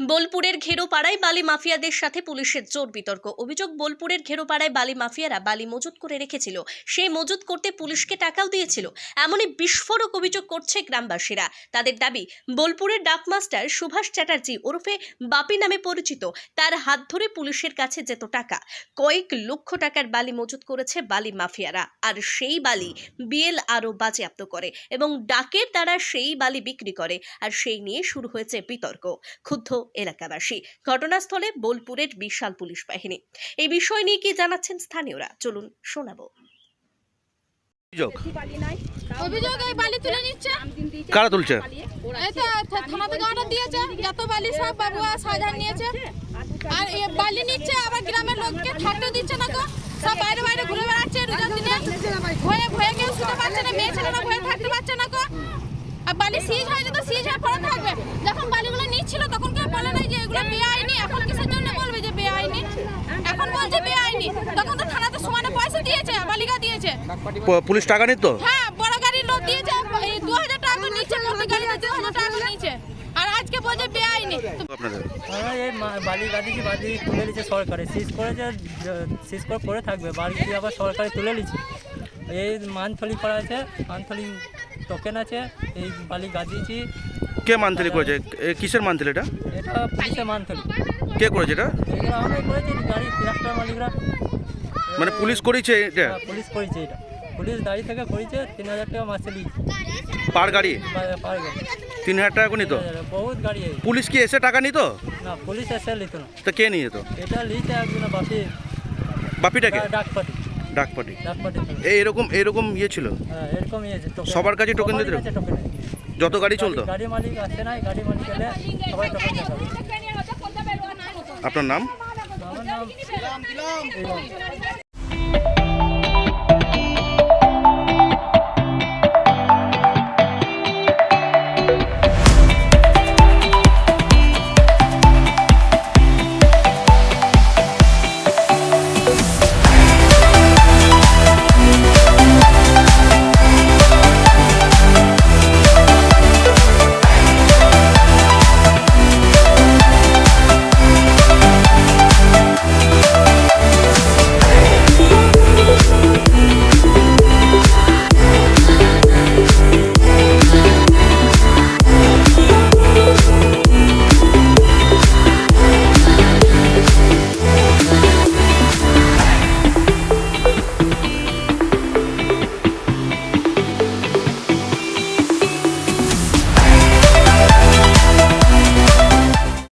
বোলপুরের ঘেরোপাড়ায় বালি মাফিয়াদের সাথে পুলিশের জোর বিতর্ক। অভিযোগ, বোলপুরের ঘেরোপাড়ায় বালি মাফিয়ারা বালি মজুত করে রেখেছিল। সেই মজুত করতে পুলিশকে টাকাও দিয়েছিল। এমনই বিস্ফোরক অভিযোগ করছে গ্রামবাসীরা। তাদের দাবি, বোলপুরের ডাকমাস্টার সুভাষ চ্যাটার্জি ওরফে বাপি নামে পরিচিত। তার হাত ধরে পুলিশের কাছে যেত টাকা। কয়েক লক্ষ টাকার বালি মজুত করেছে বালি মাফিয়ারা। আর সেই বালি বিএল আরও বাজেয়াপ্ত করে এবং ডাকের দ্বারা সেই বালি বিক্রি করে। আর সেই নিয়ে শুরু হয়েছে বিতর্ক। ক্ষুব্ধ এলাকাবাসী। ঘটনাস্থলে বোলপুরের বিশাল পুলিশ বাহিনী। এই বিষয় নিয়ে কি জানাচ্ছেন স্থানীয়রা? চলুন শোনাবো। অভিযোগ? অভিযোগ এই বালি তুলে নিচ্ছে। কারা তুলছে? এই তো থানা থেকে অর্ডার দিয়েছে। যত বালি সব বাবু আর নিয়েছে। আর এ বালি নিচ্ছে আবার গ্রামের লোককে থাকতে দিচ্ছে না তো? সব বাইরে বাইরে ঘুরে বেড়াচ্ছে রোজার দিনে ভয়ে ভয়ে কেউ শুতে পারছে না মেয়ে ছেলেরা ভয়ে থাকতে পারছে না কো আর বালি সিজ হয়েছে তো সিজ হয়ে পড়ে থাকবে যখন বালিগুলো নিচ্ছিল তখন কেউ বলে নাই যে এগুলো বেআইনি এখন কিসের জন্য বলবে যে বেআইনি? এখন বলছে বেআইনি। তখন তো থানাতে সমানে পয়সা দিয়েছে বালিকা দিয়েছে। পুলিশ টাকা নিত? হ্যাঁ বড় গাড়ির লোক দিয়েছে এই দু হাজার টাকা করে নিচ্ছে প্রতি গাড়িতে দু হাজার টাকা করে নিচ্ছে আর আজকে বলছে বেআইনি। আপনাদের? এই মা- বালি গাদিছি বালি তুলে নিচ্ছে সরকারে। সিজ করেছে সিজ করে পড়ে থাকবে। বাড়ি দিয়ে আবার সরকারে তুলে নিচ্ছে। এই মানথলি করা আছে মানথলি টোকেন আছে এই বালি গাদিয়েছি কে মান্থলি করেছে? এ কিসের মান্থলি এটা? এটা পুলিশের মানথলি কে করেছে এটা? এগুলো আমরাই করেছি গাড়ি ট্রাক্টর মালিকরা। মানে পুলিশ করেছে এটা? হ্যাঁ, পুলিশ করেছে এটা। পুলিশ গাড়ি থেকে করেছে তিন হাজার টাকা মাসে লিখছে পার গাড়ি? পার গাড়ি। তিন হাজার টাকা করে নিত বহুত গাড়ি এই। পুলিশ কি এসে টাকা নিত? না পুলিশ এসে লিখতো না। তা কে নিয়ে যেত? এটা লিখছে একজন বাপি। বাপিটাকে? ডাকপাটি। ডাকপাটি ডাকপাটি এই এরকম এরকম ইয়ে ছিল? হ্যাঁ এরকমই আছে টোকেন। সবার কাছে টোকেন দিতে কাছে টোকেন আছে। যত গাড়ি চলতো? গাড়ি মালিক গাড়ি মালিক এলে সবাই দেখাবে আপনার নাম? আমার নাম